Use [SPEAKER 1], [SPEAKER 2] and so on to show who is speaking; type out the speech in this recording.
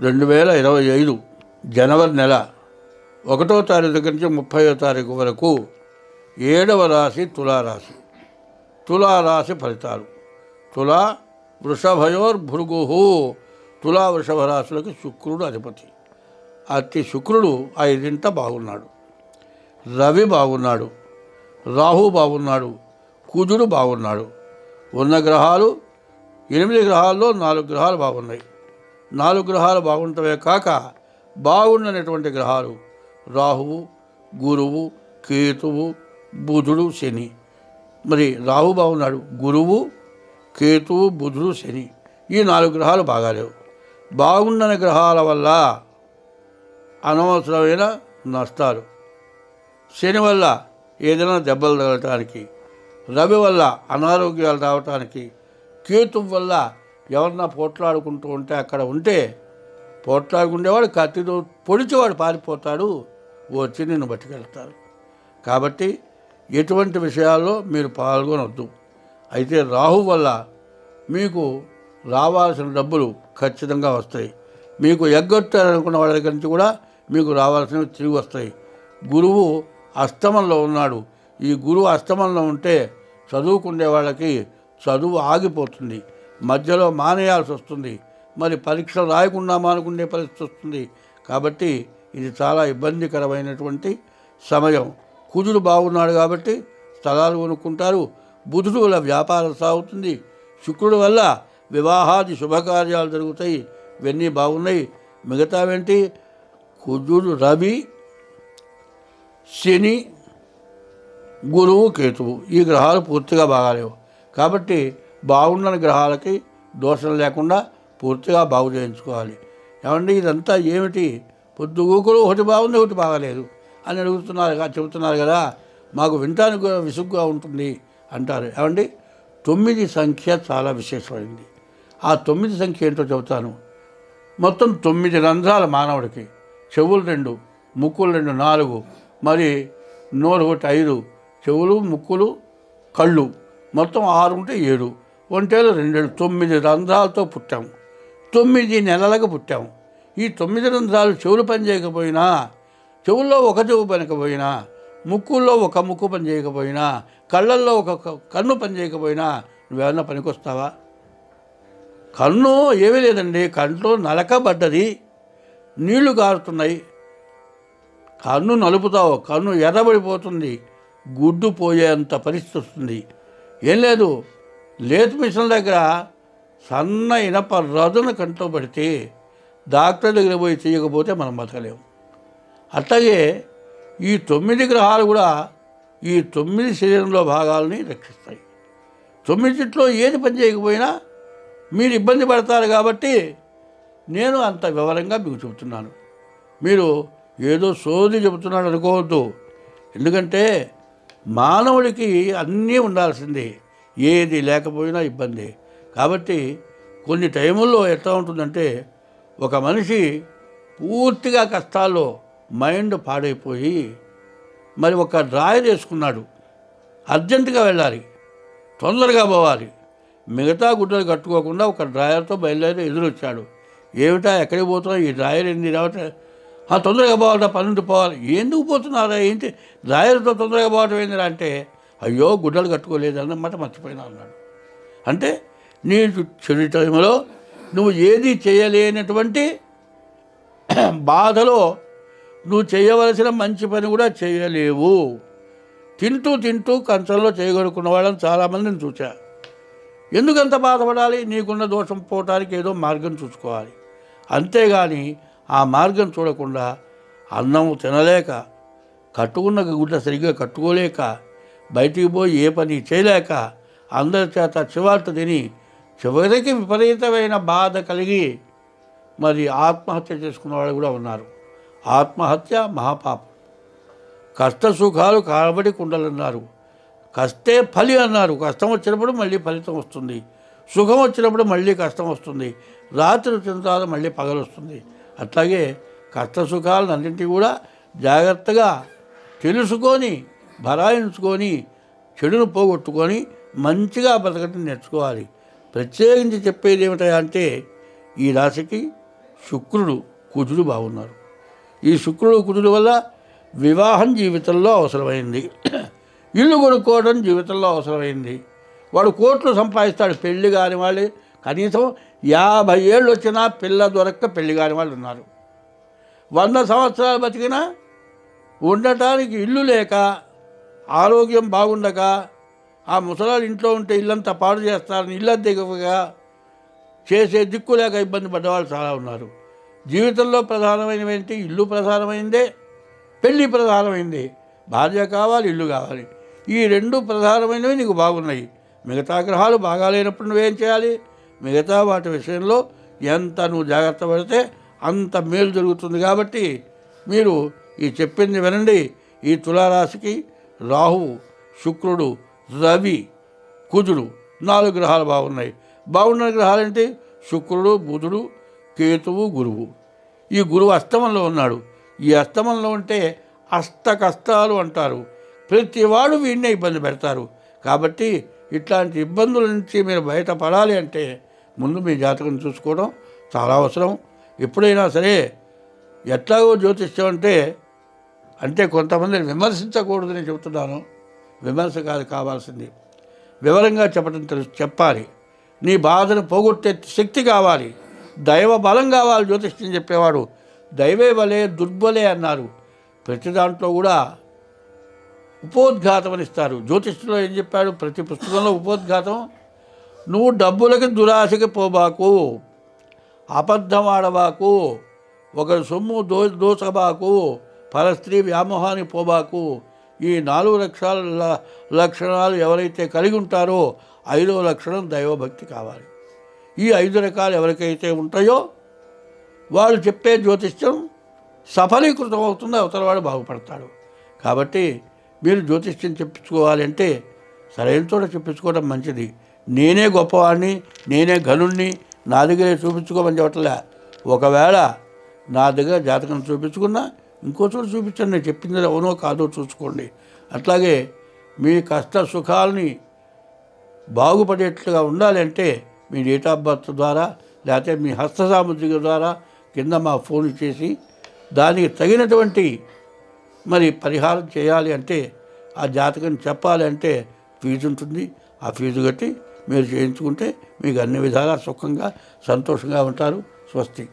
[SPEAKER 1] రెండు వేల ఇరవై ఐదు జనవరి నెల ఒకటో తారీఖు దగ్గర నుంచి ముప్పయో తారీఖు వరకు ఏడవ రాశి తులారాశి. తులారాశి ఫలితాలు. తులా వృషభయోర్ భృగు తులా వృషభ రాశులకి శుక్రుడు అధిపతి. అతి శుక్రుడు ఐదింట బాగున్నాడు. రవి బాగున్నాడు. రాహు బాగున్నాడు. కుజుడు బాగున్నాడు. ఉన్న గ్రహాలు ఎనిమిది గ్రహాల్లో నాలుగు గ్రహాలు బాగున్నాయి. నాలుగు గ్రహాలు బాగుంటవే కాక బాగున్నటువంటి గ్రహాలు రాహువు గురువు కేతువు బుధుడు శని. మరి రాహు బాగున్నాడు గురువు కేతువు బుధుడు శని. ఈ నాలుగు గ్రహాలు బాగాలేవు. బాగుండని గ్రహాల వల్ల అనవసరమైన నష్టాలు. శని వల్ల ఏదైనా దెబ్బలు తగలటానికి రవి వల్ల అనారోగ్యాలు రావటానికి కేతు వల్ల ఎవరన్నా పోట్లాడుకుంటూ ఉంటే అక్కడ ఉంటే పోట్లాడుకునేవాడు కత్తితో పొడిచేవాడు పారిపోతాడు వచ్చి నిన్ను బట్టుకెళ్తారు కాబట్టి ఎటువంటి విషయాల్లో మీరు పాల్గొనవద్దు అయితే రాహు వల్ల మీకు రావాల్సిన డబ్బులు ఖచ్చితంగా వస్తాయి. మీకు ఎగ్గొట్టారనుకున్న వాళ్ళ దగ్గర నుంచి కూడా మీకు రావాల్సినవి తిరిగి వస్తాయి. గురువు అస్తమంలో ఉన్నాడు. ఈ గురువు అస్తమంలో ఉంటే చదువుకునే వాళ్ళకి చదువు ఆగిపోతుంది. మధ్యలో మానేయాల్సి వస్తుంది. మరి పరీక్షలు రాయకుండా మానుకునే పరిస్థితి వస్తుంది. కాబట్టి ఇది చాలా ఇబ్బందికరమైనటువంటి సమయం. కుజుడు బాగున్నాడు కాబట్టి స్థలాలు కొనుక్కుంటారు. బుధుడు వల్ల వ్యాపారం సాగుతుంది. శుక్రుడు వల్ల వివాహాది శుభకార్యాలు జరుగుతాయి. ఇవన్నీ బాగున్నాయి. మిగతావేంటి? కుజుడు రవి శని గురువు కేతువు ఈ గ్రహాలు పూర్తిగా బాగాలేవు. కాబట్టి బాగుండని గ్రహాలకి దోషం లేకుండా పూర్తిగా బాగు చేయించుకోవాలి. ఏమండి ఇదంతా ఏమిటి? పొద్దు ఊకులు ఒకటి బాగుంది ఒకటి బాగలేదు అని అడుగుతున్నారు చెబుతున్నారు కదా మాకు వినటానికి విసుగ్గా ఉంటుంది అంటారు. ఏమండి తొమ్మిది సంఖ్య చాలా విశేషమైంది. ఆ తొమ్మిది సంఖ్య ఏంటో చెబుతాను. మొత్తం తొమ్మిది రంధ్రాలు మానవుడికి. చెవులు రెండు ముక్కులు రెండు నాలుగు మరి నోరు ఒకటి ఐదు చెవులు ముక్కులు కళ్ళు. మొత్తం ఆరు ఉంటే ఏడు. ఒంటేలు రెండేళ్ళు. తొమ్మిది రంధ్రాలతో పుట్టాము తొమ్మిది నెలలకు పుట్టాము ఈ తొమ్మిది రంధ్రాలు చెవులు పని చేయకపోయినా చెవుల్లో ఒక చెవు పనికపోయినా ముక్కుల్లో ఒక ముక్కు పని చేయకపోయినా కళ్ళల్లో ఒక కన్ను పని చేయకపోయినా నువ్వేమన్నా పనికొస్తావా? కన్ను ఏమీ లేదండి. కంట్లో నలకబడ్డది. నీళ్ళు కారుతున్నాయి. కన్ను నలుపుతావు. కన్ను ఎర్రబడిపోతుంది. గుడ్డు పోయేంత పరిస్థితి వస్తుంది. ఏం లేదు. లేత్ మిషన్ దగ్గర సన్న ఇనప రదును కంట్లో పడితే డాక్టర్ దగ్గర పోయి చేయకపోతే మనం బతకలేము. అట్లాగే ఈ తొమ్మిది గ్రహాలు కూడా ఈ తొమ్మిది శరీరంలో భాగాలని రక్షిస్తాయి. తొమ్మిదిట్లో ఏది పని చేయకపోయినా మీరు ఇబ్బంది పడతారు కాబట్టి నేను అంత వివరంగా మీకు చెబుతున్నాను. మీరు ఏదో సోది చెబుతున్నాడు అనుకోవద్దు ఎందుకంటే మానవుడికి అన్నీ ఉండాల్సిందే. ఏది లేకపోయినా ఇబ్బంది. కాబట్టి కొన్ని టైముల్లో ఎట్లా ఉంటుందంటే ఒక మనిషి పూర్తిగా కష్టాల్లో మైండ్ పాడైపోయి మరి ఒక డ్రాయర్ వేసుకున్నాడు. అర్జెంటుగా వెళ్ళాలి. తొందరగా పోవాలి. మిగతా గుడ్డలు కట్టుకోకుండా ఒక డ్రాయర్తో బయలుదేరి ఎదురొచ్చాడు. ఏమిటా ఎక్కడికి పోతున్నా ఈ డ్రాయర్ ఏంది రావటం ఆ తొందరగా పోవాలరా పన్నెండు పోవాలి. ఎందుకు పోతున్నారా ఏంటి? డ్రాయర్తో తొందరగా పోవటం ఏందిరా అంటే అయ్యో గుడ్డలు కట్టుకోలేదు అన్నమాట మర్చిపోయినా అన్నాడు. అంటే నీ చెడు టైంలో నువ్వు ఏది చేయలేనటువంటి బాధలో నువ్వు చేయవలసిన మంచి పని కూడా చేయలేవు. తింటూ తింటూ కంచంలో చేయగలుగుకున్న వాళ్ళని చాలామందిని చూచా ఎందుకంత బాధపడాలి? నీకున్న దోషం పోవటానికి ఏదో మార్గం చూసుకోవాలి. అంతేగాని ఆ మార్గం చూడకుండా అన్నం తినలేక కట్టుకున్న గుడ్డ సరిగ్గా కట్టుకోలేక బయటికి పోయి ఏ పని చేయలేక అందరి చేత చివార్త తిని చివరికి విపరీతమైన బాధ కలిగి మరి ఆత్మహత్య చేసుకున్న వాళ్ళు కూడా ఉన్నారు. ఆత్మహత్య మహాపాపం. కష్ట సుఖాలు కాబడి కుండలన్నారు కష్టే ఫలి అన్నారు. కష్టం వచ్చినప్పుడు మళ్ళీ ఫలితం వస్తుంది. సుఖం వచ్చినప్పుడు మళ్ళీ కష్టం వస్తుంది. రాత్రి వచ్చిన తర్వాత మళ్ళీ పగలు వస్తుంది. అట్లాగే కష్ట సుఖాలను అన్నింటినీ కూడా జాగ్రత్తగా తెలుసుకొని భరాయించుకొని చెడును పోగొట్టుకొని మంచిగా బతకటం నేర్చుకోవాలి. ప్రత్యేకించి చెప్పేది ఏమిటంటే ఈ రాశికి శుక్రుడు కుజుడు బాగున్నారు. ఈ శుక్రుడు కుజుడు వల్ల వివాహం జీవితంలో అవసరమైంది. ఇల్లు కొనుక్కోవడం జీవితంలో అవసరమైంది. వాడు కోట్లు సంపాదిస్తాడు పెళ్ళి కాని వాళ్ళు కనీసం యాభై ఏళ్ళు వచ్చినా పిల్ల దొరక్క పెళ్ళి కాని వాళ్ళు ఉన్నారు. వంద సంవత్సరాలు బతికినా ఉండటానికి ఇల్లు లేక ఆరోగ్యం బాగుండక ఆ ముసలాళ్ళు ఇంట్లో ఉంటే ఇల్లంతా పాడు చేస్తారని ఇల్లు దిగగా చేసే దిక్కు లేక ఇబ్బంది పడ్డవాళ్ళు చాలా ఉన్నారు. జీవితంలో ప్రధానమైనవి ఏంటి ఇల్లు ప్రధానమైందే పెళ్ళి ప్రధానమైంది. భార్య కావాలి ఇల్లు కావాలి. ఈ రెండు ప్రధానమైనవి నీకు బాగున్నాయి. మిగతా గ్రహాలు బాగాలేనప్పుడు నువ్వేం చేయాలి? మిగతా వాటి విషయంలో ఎంత నువ్వు జాగ్రత్త పడితే అంత మేలు జరుగుతుంది కాబట్టి మీరు ఈ చెప్పింది వినండి. ఈ తులారాశికి రాహువు శుక్రుడు రవి కుజుడు నాలుగు గ్రహాలు బాగున్నాయి. బాగున్న గ్రహాలు ఏంటి? శుక్రుడు బుధుడు కేతువు గురువు. ఈ గురువు అస్తమంలో ఉన్నాడు. ఈ అస్తమంలో ఉంటే అష్ట కష్టాలు అంటారు. ప్రతివాడు వీడినే ఇబ్బంది పెడతారు. కాబట్టి ఇట్లాంటి ఇబ్బందుల నుంచి మీరు బయటపడాలి అంటే ముందు మీ జాతకం చూసుకోవడం చాలా అవసరం. ఎప్పుడైనా సరే ఎట్లాగో జ్యోతిష్యం అంటే అంటే కొంతమందిని విమర్శించకూడదని చెబుతున్నాను. విమర్శ కాదు కావాల్సింది. వివరంగా చెప్పడం తెలుసు చెప్పాలి. నీ బాధను పోగొట్టే శక్తి కావాలి. దైవ బలం కావాలి జ్యోతిష్యం చెప్పేవాడు. దైవే బలే దుర్బలే అన్నారు. ప్రతి దాంట్లో కూడా ఉపోద్ఘాతం అని ఇస్తారు. జ్యోతిష్యంలో ఏం చెప్పాడు? ప్రతి పుస్తకంలో ఉపోద్ఘాతం. నువ్వు డబ్బులకి దురాశకి పోబాకు. అబద్ధం ఆడబాకు. ఒకరి సొమ్ము దో దోచబాకు. పరస్త్రీ వ్యామోహానికి పోబాకు. ఈ నాలుగు లక్షల లక్షణాలు ఎవరైతే కలిగి ఉంటారో ఐదో లక్షణం దైవభక్తి కావాలి. ఈ ఐదు రకాలు ఎవరికైతే ఉంటాయో వాళ్ళు చెప్పే జ్యోతిష్యం సఫలీకృతం అవుతుంది అవతలవాడు బాగుపడతాడు. కాబట్టి మీరు జ్యోతిష్యం చెప్పించుకోవాలంటే సరైన చోట చెప్పించుకోవడం మంచిది. నేనే గొప్పవాడిని నేనే ఘనుణ్ణి నా దగ్గరే చూపించుకోమని చెప్పట్లే. ఒకవేళ నా దగ్గర జాతకం చూపించుకున్నా ఇంకో చోటు చూపించండి నేను చెప్పింది అవునో కాదో చూసుకోండి. అట్లాగే మీ కష్ట సుఖాలని బాగుపడేట్లుగా ఉండాలి అంటే మీ డేట్ ఆఫ్ బర్త్ ద్వారా లేకపోతే మీ హస్త సాముద్రిక ద్వారా కింద మా ఫోన్ చేసి దానికి తగినటువంటి మరి పరిహారం చేయాలి అంటే ఆ జాతకం చెప్పాలి అంటే ఫీజు ఉంటుంది. ఆ ఫీజు కట్టి మీరు చేయించుకుంటే మీకు అన్ని విధాలా సుఖంగా సంతోషంగా ఉంటారు. స్వస్తి.